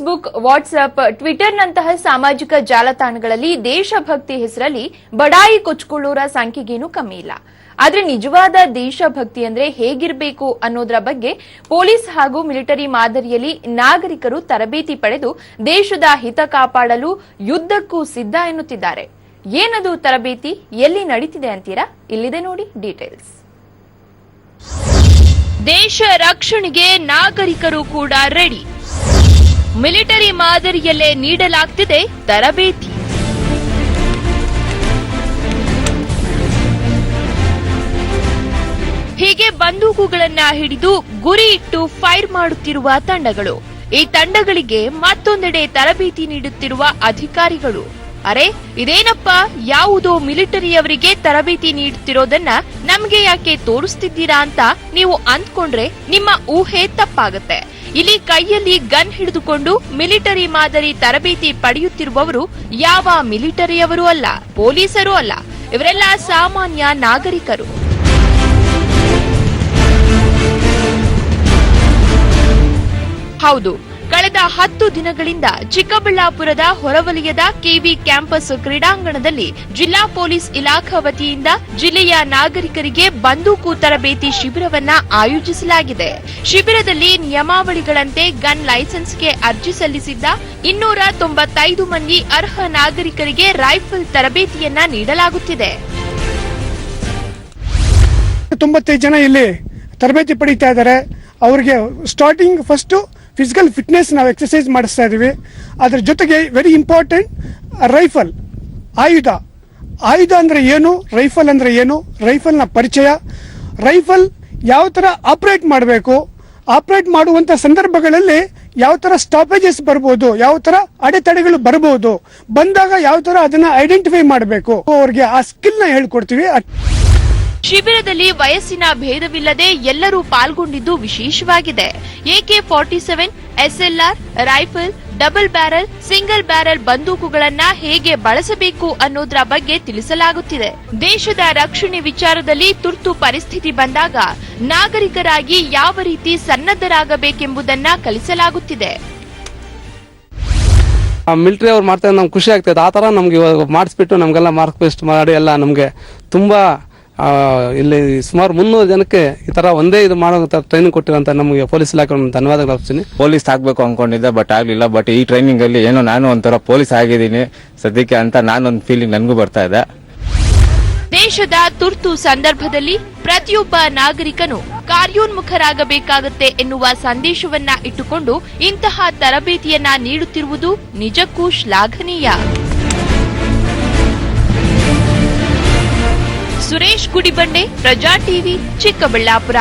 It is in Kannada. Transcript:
ಫೇಸ್ಬುಕ್ ವಾಟ್ಸ್ಆಪ್ ಟ್ವಿಟರ್ನಂತಹ ಸಾಮಾಜಿಕ ಜಾಲತಾಣಗಳಲ್ಲಿ ದೇಶಭಕ್ತಿ ಹೆಸರಲ್ಲಿ ಬಡಾಯಿ ಕೊಚ್ಕೊಳ್ಳೋರ ಸಂಖ್ಯೆಗೇನು ಕಮ್ಮಿ ಇಲ್ಲ. ಆದ್ರೆ ನಿಜವಾದ ದೇಶಭಕ್ತಿ ಅಂದ್ರೆ ಹೇಗಿರಬೇಕು ಅನ್ನೋದರ ಬಗ್ಗೆ ಪೊಲೀಸ್ ಹಾಗೂ ಮಿಲಿಟರಿ ಮಾದರಿಯಲ್ಲಿ ನಾಗರಿಕರು ತರಬೇತಿ ಪಡೆದು ದೇಶದ ಹಿತ ಕಾಪಾಡಲು ಯುದ್ಧಕ್ಕೂ ಸಿದ್ಧ ಎನ್ನುತ್ತಿದ್ದಾರೆ. ಏನದು ತರಬೇತಿ? ಎಲ್ಲಿ ನಡೀತಿದೆ ಅಂತೀರಾ? ಇಲ್ಲಿದೆ ನೋಡಿ ಡೀಟೇಲ್ಸ್ ದೇಶ ರಕ್ಷಣೆಗೆ ನಾಗರಿಕರು ಕೂಡ ರೆಡಿ ಮಿಲಿಟರಿ ಮಾದರಿಯಲ್ಲೇ ನೀಡಲಾಗ್ತಿದೆ ತರಬೇತಿ. ಹೀಗೆ ಬಂದೂಕುಗಳನ್ನ ಹಿಡಿದು ಗುರಿ ಇಟ್ಟು ಫೈರ್ ಮಾಡುತ್ತಿರುವ ತಂಡಗಳು. ಈ ತಂಡಗಳಿಗೆ ಮತ್ತೊಂದೆಡೆ ತರಬೇತಿ ನೀಡುತ್ತಿರುವ ಅಧಿಕಾರಿಗಳು. ಅರೆ, ಇದೇನಪ್ಪ? ಯಾವುದೋ ಮಿಲಿಟರಿಯವರಿಗೆ ತರಬೇತಿ ನೀಡುತ್ತಿರೋದನ್ನ ನಮ್ಗೆ ಯಾಕೆ ತೋರಿಸ್ತಿದ್ದೀರಾ ಅಂತ ನೀವು ಅಂದ್ಕೊಂಡ್ರೆ ನಿಮ್ಮ ಊಹೆ ತಪ್ಪಾಗುತ್ತೆ. ಇಲ್ಲಿ ಕೈಯಲ್ಲಿ ಗನ್ ಹಿಡಿದುಕೊಂಡು ಮಿಲಿಟರಿ ಮಾದರಿ ತರಬೇತಿ ಪಡೆಯುತ್ತಿರುವವರು ಯಾವ ಮಿಲಿಟರಿಯವರು ಅಲ್ಲ, ಪೊಲೀಸರು ಅಲ್ಲ, ಇವರೆಲ್ಲ ಸಾಮಾನ್ಯ ನಾಗರಿಕರು. ಹೌದು ಕಳೆದ ಹತ್ತು ದಿನಗಳಿಂದ ಚಿಕ್ಕಬಳ್ಳಾಪುರದ ಹೊರವಲಯದ ಕೆವಿ ಕ್ಯಾಂಪಸ್ ಕ್ರೀಡಾಂಗಣದಲ್ಲಿ ಜಿಲ್ಲಾ ಪೊಲೀಸ್ ಇಲಾಖಾ ವತಿಯಿಂದ ಜಿಲ್ಲೆಯ ನಾಗರಿಕರಿಗೆ ಬಂದೂಕು ತರಬೇತಿ ಶಿಬಿರವನ್ನ ಆಯೋಜಿಸಲಾಗಿದೆ. ಶಿಬಿರದಲ್ಲಿ ನಿಯಮಾವಳಿಗಳಂತೆ ಗನ್ ಲೈಸೆನ್ಸ್ಗೆ ಅರ್ಜಿ ಸಲ್ಲಿಸಿದ್ದ ಇನ್ನೂರ ತೊಂಬತ್ತೈದು ಮಂದಿ ಅರ್ಹ ನಾಗರಿಕರಿಗೆ ರೈಫಲ್ ತರಬೇತಿಯನ್ನ ನೀಡಲಾಗುತ್ತಿದೆ. ತೊಂಬತ್ತೈದು ಜನ ಇಲ್ಲಿ ತರಬೇತಿ ಪಡೀತಾ ಇದ್ದಾರೆ. ಅವರಿಗೆ ಸ್ಟಾರ್ಟಿಂಗ್ ಫಸ್ಟು ಫಿಸಿಕಲ್ ಫಿಟ್ನೆಸ್ ನಾವು ಎಕ್ಸಸೈಸ್ ಮಾಡಿಸ್ತಾ ಇದೀವಿ. ಅದರ ಜೊತೆಗೆ ವೆರಿ ಇಂಪಾರ್ಟೆಂಟ್ ರೈಫಲ್ ಆಯುಧ. ಆಯುಧ ಅಂದರೆ ಏನು? ರೈಫಲ್ ಅಂದರೆ ಏನು? ರೈಫಲ್ನ ಪರಿಚಯ. ರೈಫಲ್ ಯಾವ ಥರ ಆಪರೇಟ್ ಮಾಡಬೇಕು? ಆಪರೇಟ್ ಮಾಡುವಂಥ ಸಂದರ್ಭಗಳಲ್ಲಿ ಯಾವ ಥರ ಸ್ಟಾಪೇಜಸ್ ಬರ್ಬೋದು? ಯಾವ ಥರ ಅಡೆತಡೆಗಳು ಬರ್ಬೋದು? ಬಂದಾಗ ಯಾವ ಥರ ಅದನ್ನು ಐಡೆಂಟಿಫೈ ಮಾಡಬೇಕು? ಅವ್ರಿಗೆ ಆ ಸ್ಕಿಲ್ನ ಹೇಳ್ಕೊಡ್ತೀವಿ. ಶಿಬಿರದಲ್ಲಿ ವಯಸ್ಸಿನ ಭೇದವಿಲ್ಲದೆ ಎಲ್ಲರೂ ಪಾಲ್ಗೊಂಡಿದ್ದು ವಿಶೇಷವಾಗಿದೆ. AK forty seven, SLR, rifle, double barrel, single barrel ಬಂದೂಕುಗಳನ್ನ ಹೇಗೆ ಬಳಸಬೇಕು ಅನ್ನೋದ್ರ ಬಗ್ಗೆ ತಿಳಿಸಲಾಗುತ್ತಿದೆ. ದೇಶದ ರಕ್ಷಣೆ ವಿಚಾರದಲ್ಲಿ ತುರ್ತು ಪರಿಸ್ಥಿತಿ ಬಂದಾಗ ನಾಗರಿಕರಾಗಿ ಯಾವ ರೀತಿ ಸನ್ನದ್ಧರಾಗಬೇಕೆಂಬುದನ್ನ ಕಲಿಸಲಾಗುತ್ತಿದೆ. ಮಿಲಿಟರಿ ಅವ್ರು ಮಾಡ್ತಾರೆ ನಮ್ಗೆ ಖುಷಿ ಆಗ್ತದೆ. ಆ ಥರ ನಮ್ಗೆ ಇವಾಗ ಮಾಡಿಸ್ಬಿಟ್ಟು ನಮಗೆಲ್ಲ ಮಾರ್ಕ್ ಪೇಸ್ಟ್ ಮಾಡಿ ಎಲ್ಲ ನಮಗೆ ತುಂಬ ಇಲ್ಲಿ ಸುಮಾರು ಮುನ್ನೂರು ಜನಕ್ಕೆ ಈ ತರ ಒಂದೇ ಇದು ಮಾಡೋ ಟ್ರೈನಿಂಗ್ ಕೊಟ್ಟಿರೋಂಥ ನಮಗೆ ಪೊಲೀಸ್ ಇಲಾಖೆ ಧನ್ಯವಾದಗಳು ಅರ್ಪಿಸ್ತೀನಿ. ಪೊಲೀಸ್ ಆಗ್ಬೇಕು ಅನ್ಕೊಂಡಿದ್ದೆ ಬಟ್ ಆಗ್ಲಿಲ್ಲ. ಬಟ್ ಈ ಟ್ರೈನಿಂಗ್ ಅಲ್ಲಿ ಏನೋ ನಾನು ಒಂಥರ ಪೊಲೀಸ್ ಆಗಿದ್ದೀನಿ ಸದ್ಯಕ್ಕೆ ಅಂತ ನಾನೊಂದು ಫೀಲಿಂಗ್ ನನಗೂ ಬರ್ತಾ ಇದೆ. ದೇಶದ ತುರ್ತು ಸಂದರ್ಭದಲ್ಲಿ ಪ್ರತಿಯೊಬ್ಬ ನಾಗರಿಕನು ಕಾರ್ಯೋನ್ಮುಖರಾಗಬೇಕಾಗುತ್ತೆ ಎನ್ನುವ ಸಂದೇಶವನ್ನ ಇಟ್ಟುಕೊಂಡು ಇಂತಹ ತರಬೇತಿಯನ್ನ ನೀಡುತ್ತಿರುವುದು ನಿಜಕ್ಕೂ ಶ್ಲಾಘನೀಯ. ಸುರೇಶ್ ಗುಡಿಬಂಡೆ ಪ್ರಜಾ ಟಿವಿ ಚಿಕ್ಕಬಳ್ಳಾಪುರ